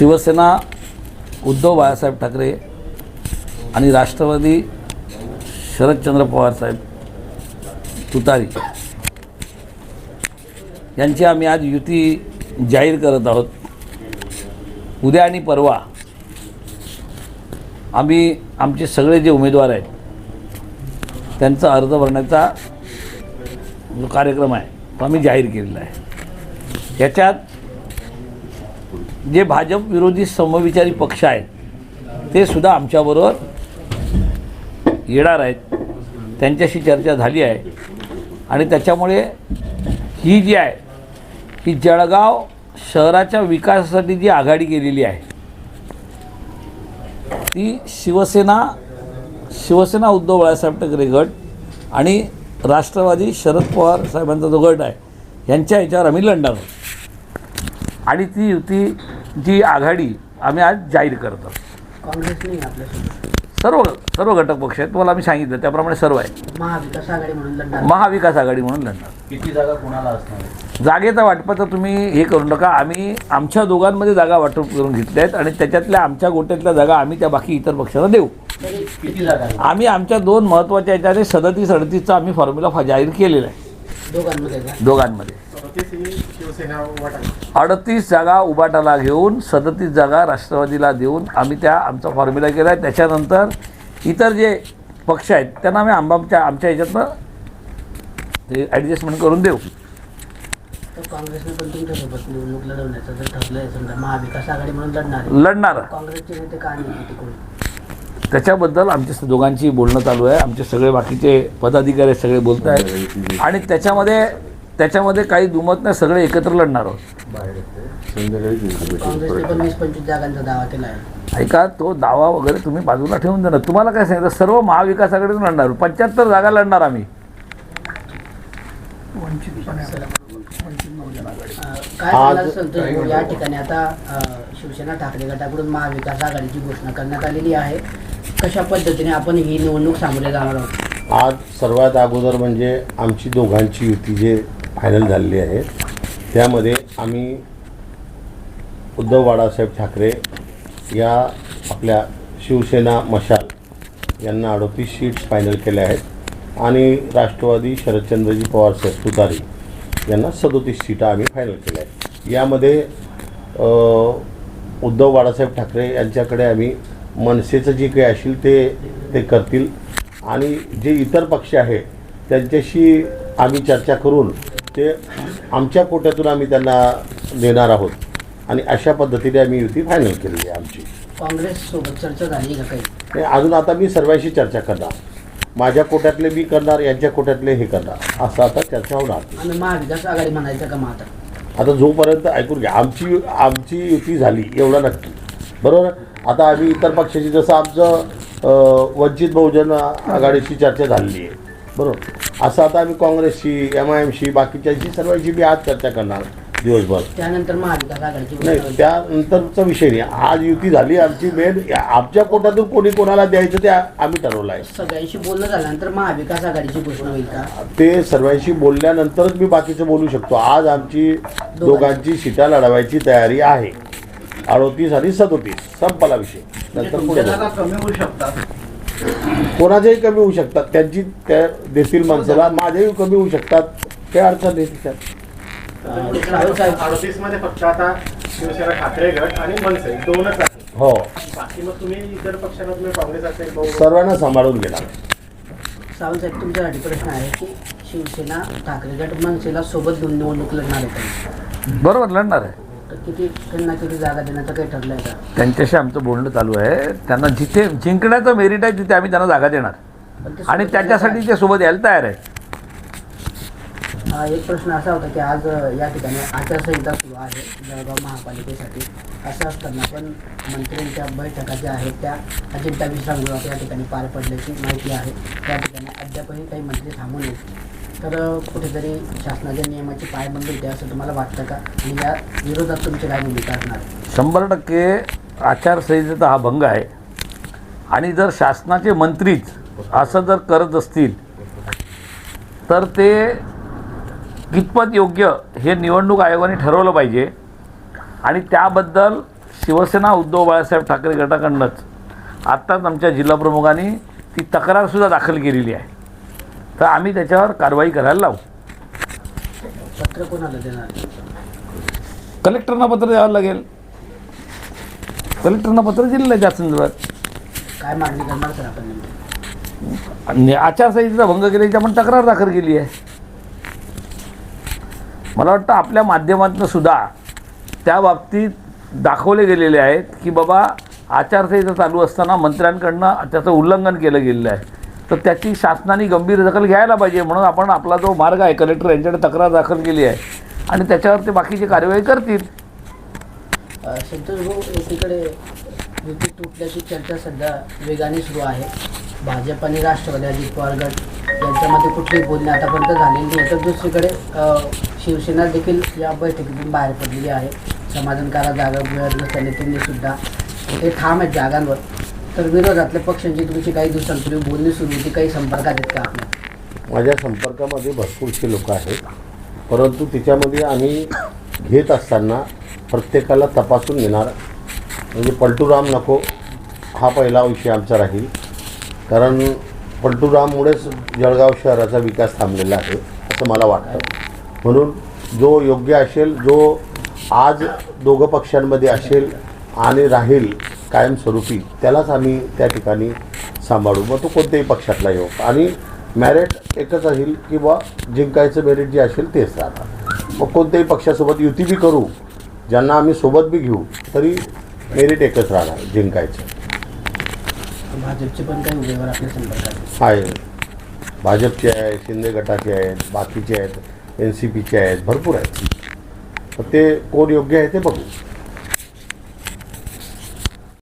शिवसेना उद्धव बाळासाहेब ठाकरे आणि राष्ट्रवादी शरदचंद्र पवार साहेब तुतारी यांची आम्ही आज युती जाहीर करत आहोत. उद्या आणि परवा आम्ही आमचे सगळे जे उमेदवार आहेत त्यांचा अर्ज भरण्याचा जो कार्यक्रम आहे तो आम्ही जाहीर केलेला आहे. याच्यात जे भाजप विरोधी समविचारी पक्ष आहेत ते सुद्धा आमच्याबरोबर येणार आहेत. त्यांच्याशी चर्चा झाली आहे. आणि त्याच्यामुळे ही जी आहे ही जळगाव शहराच्या विकासासाठी जी आघाडी केलेली आहे ती शिवसेना शिवसेना उद्धव बाळासाहेब ठाकरे गट आणि राष्ट्रवादी शरद पवार साहेबांचा जो गट आहे यांच्या ह्याच्यावर आम्ही लढणार आहोत. आणि ती युती जी आघाडी आम्ही आज जाहीर करत आपल्यासोबत. सर्व सर्व घटक पक्ष आहेत. तुम्हाला आम्ही सांगितलं त्याप्रमाणे सर्व आहे महाविकास आघाडी म्हणून लढणार. महाविकास आघाडी म्हणून लढणार. किती जागा कोणाला असणार? जागेचा वाटपाचं तुम्ही हे करू नका. आम्ही आमच्या दोघांमध्ये जागा वाटप करून घेतल्या आहेत आणि त्याच्यातल्या आमच्या गोट्यातल्या जागा आम्ही त्या बाकी इतर पक्षांना देऊ. किती जागा? आम्ही आमच्या दोन महत्त्वाच्या याच्याने सदतीस अडतीसचा आम्ही फॉर्म्युला जाहीर केलेला आहे. दोघांमध्ये दोघांमध्ये. अडतीस जागा उबाटाला घेऊन सदतीस जागा राष्ट्रवादीला देऊन आम्ही त्या आमचा फॉर्म्युला केला आहे त्याच्यानंतर इतर जे पक्ष आहेत त्यांना आम्ही आंबाच्या आमच्या ह्याच्यातनं ते ॲडजस्टमेंट करून देऊ. तर काँग्रेसने पण तुमच्यासोबत निवडणूक लढवण्याचं जर ठरलंय समजा महाविकास आघाडी म्हणून लढणार आहे. लढणार. काँग्रेसचे नेते का नाही तिकडून? त्याच्याबद्दल आमच्या दोघांची बोलणं चालू आहे. आमचे सगळे बाकीचे पदाधिकारी सगळे बोलत आहेत आणि त्याच्यामध्ये त्याच्यामध्ये काही दुमत नाही सगळे एकत्र लढणार आहोत. ऐका तो दावा वगैरे तुम्ही बाजूला ठेवून देणार. तुम्हाला काय सांगितलं? सर्व महाविकास आघाडीतून लढणार पंच्याहत्तर जागा लढणार आम्ही. सांगाल या ठिकाणी आता शिवसेना ठाकरे गटाकडून महाविकास आघाडीची घोषणा करण्यात आलेली आहे. कशा पद्धतीने आपण ही निवडणूक सामोरे जाणार आहोत? आज सर्वात अगोदर म्हणजे आमची दोघांची युती जे फायनल झालेली आहे. त्यामध्ये आम्ही उद्धव बाळासाहेब ठाकरे या आपल्या शिवसेना मशाल यांना अडोतीस सीट्स फायनल केल्या आहेत. आणि राष्ट्रवादी शरदचंद्रजी पवार साहेब तुतारी यांना सदोतीस सीटा आम्ही फायनल केल्या आहेत. यामध्ये उद्धव बाळासाहेब ठाकरे यांच्याकडे आम्ही मनसेचं जे काही असेल ते ते करतील. आणि जे इतर पक्ष आहे त्यांच्याशी आम्ही चर्चा करून ते आमच्या कोट्यातून आम्ही त्यांना देणार आहोत. आणि अशा पद्धतीने आम्ही युती फायनल केलेली आहे आमची. काँग्रेस सोबत चर्चा झाली का काही? आणि अजून आता मी सर्वांशी चर्चा करणार. माझ्या कोट्यातले मी करणार यांच्या कोट्यातले हे करणार. असं आता चर्चा होणार. आम्ही महाविकास आघाडी म्हणायचं का मग आता? आता जोपर्यंत ऐकून घ्या आमची आमची युती झाली एवढं नक्की. बरोबर? आता आम्ही इतर पक्षाची जसं आमचं अं, वंचित बहुजन आघाडीशी चर्चा झालेली आहे. बरोबर. असं आता आम्ही काँग्रेसशी एम आय एमशी बाकीच्यांशी सर्वांशी मी आज चर्चा करणार दिवसभर. त्यानंतर महाविकास आघाडीची नाही. त्यानंतरचा विषय नाही. आज युती झाली आमची मेन आमच्या कोट्यातून कोणी कोणाला द्यायचं ते आम्ही ठरवलं आहे. सगळ्यांशी बोलणं झाल्यानंतर महाविकास आघाडीची घोषणा होईल का? ते सर्वांशी बोलल्यानंतरच मी बाकीचं बोलू शकतो. आज आमची दोघांची. सीटा लढवायची तयारी आहे. अडोतीस आणि सदोतीस संपला विषय. नंतर पुढे बघू. कोणाच्याही कमी होऊ शकतात. त्यांची त्या देतील माणसाला माझ्याही कमी होऊ शकतात. काही अडचण नाही. त्याच्यात मध्ये आता शिवसेना ठाकरे गट आणि मनसे दोनच आहे हो. बाकी मग तुम्ही इतर पक्षांना तुम्ही काँग्रेस असेल बहु- सर्वांना सांभाळून गेला सावंत साहेब तुमच्यासाठी प्रश्न आहे की शिवसेना ठाकरे गट मनसेला सोबत घेऊन निवडणूक लढणार आहे का? बरोबर लढणार आहे. किती त्यांना किती जागा देण्याचं काही ठरलं आहे का? त्यांच्याशी आमचं बोलणं चालू आहे. त्यांना जिथे जिंकण्याचं मेरिट आहे तिथे आम्ही त्यांना जागा देणार. आणि त्याच्यासाठी ते सोबत यायला तयार आहे. हा, एक प्रश्न असा होता की आज अ, या ठिकाणी आचारसंहिता सुरू आहे जळगाव महापालिकेसाठी. असं असताना पण मंत्र्यांच्या बैठका ज्या आहेत त्या अजिंठा विश्रामगृहात या ठिकाणी पार पडल्याची माहिती आहे. त्या ठिकाणी अद्यापही काही मंत्री थांबून आहेत तर कुठेतरी शासनाच्या नियमाची पायबंदी होते असं तुम्हाला वाटतं का? आणि या विरोधात तुमची काय भूमिका असणार? शंभर टक्के आचारसंहितेचा हा भंग आहे. आणि जर शासनाचे मंत्रीच असं जर करत असतील तर ते कितपत योग्य हे निवडणूक आयोगाने ठरवलं पाहिजे. आणि त्याबद्दल शिवसेना उद्धव बाळासाहेब ठाकरे गटाकडनंच आत्ताच आमच्या जिल्हाप्रमुखांनी ती तक्रारसुद्धा दाखल केलेली आहे. तर आम्ही त्याच्यावर कारवाई करायला लावू. पत्र कोणाला देणार? कलेक्टरना पत्र द्यावं लागेल. कलेक्टरना पत्र दिलेलं आहे त्या संदर्भात काय मागणी करणार सर आपण नेमकी? आणि आचारसंहितेचा भंग केल्याची आपण तक्रार दाखल केली आहे. मला वाटतं आपल्या माध्यमातून सुद्धा त्या बाबतीत दाखवले गेलेले आहेत की बाबा आचारसंहिता चालू असताना मंत्र्यांकडनं त्याचं उल्लंघन केलं गेलेलं आहे. तर त्याची शासनाने गंभीर दखल घ्यायला पाहिजे म्हणून आपण आपला जो मार्ग आहे कलेक्टर यांच्याकडे तक्रार दाखल केली आहे. आणि त्याच्यावर ते बाकीची कार्यवाही करतील. संतोष भाऊ एकीकडे युती तुटल्याची चर्चा सध्या वेगाने सुरू आहे. भाजप आणि राष्ट्रवादी अजित पवार गट यांच्यामध्ये कुठलीही बोलणी आतापर्यंत झालेली नाही. तर दुसरीकडे शिवसेना देखील या बैठकीतून बाहेर पडलेली आहे. समाधानकारक जागा मिळत नसल्याने त्यांनी सुद्धा ते ठाम आहेत जागांवर. तर विरोधातल्या पक्षांची तुमची काही दिवसांपूर्वी बोलणी सुरू होती काही संपर्कात आहेत का? आपल्या माझ्या संपर्कामध्ये भरपूरशी लोक आहेत. परंतु तिच्यामध्ये आम्ही घेत असताना प्रत्येकाला तपासून घेणार. म्हणजे पलटूराम नको हा पहिला विषय आमचा राहील. कारण पलटूराममुळेच जळगाव शहराचा विकास थांबलेला आहे असं मला वाटतं. म्हणून जो योग्य असेल जो आज दोघं पक्षांमध्ये असेल आणि राहील कायमस्वरूपी त्यालाच आम्ही त्या ठिकाणी सांभाळू. मग तो कोणत्याही पक्षातला येऊ. आणि मॅरिट एकच राहील की बा जिंकायचं मेरिट जे असेल तेच राहणार. मग कोणत्याही पक्षासोबत युती बी करू ज्यांना आम्ही सोबत बी घेऊ तरी मेरिट एकच राहणार जिंकायचं. भाजपचे पण काही उमेदवार आपल्या संपर्कात आहेत. आहे भाजपचे आहे शिंदे गटाचे आहेत बाकीचे आहेत एन सी पीचे आहेत भरपूर आहेत. ते कोण योग्य आहे ते बघू.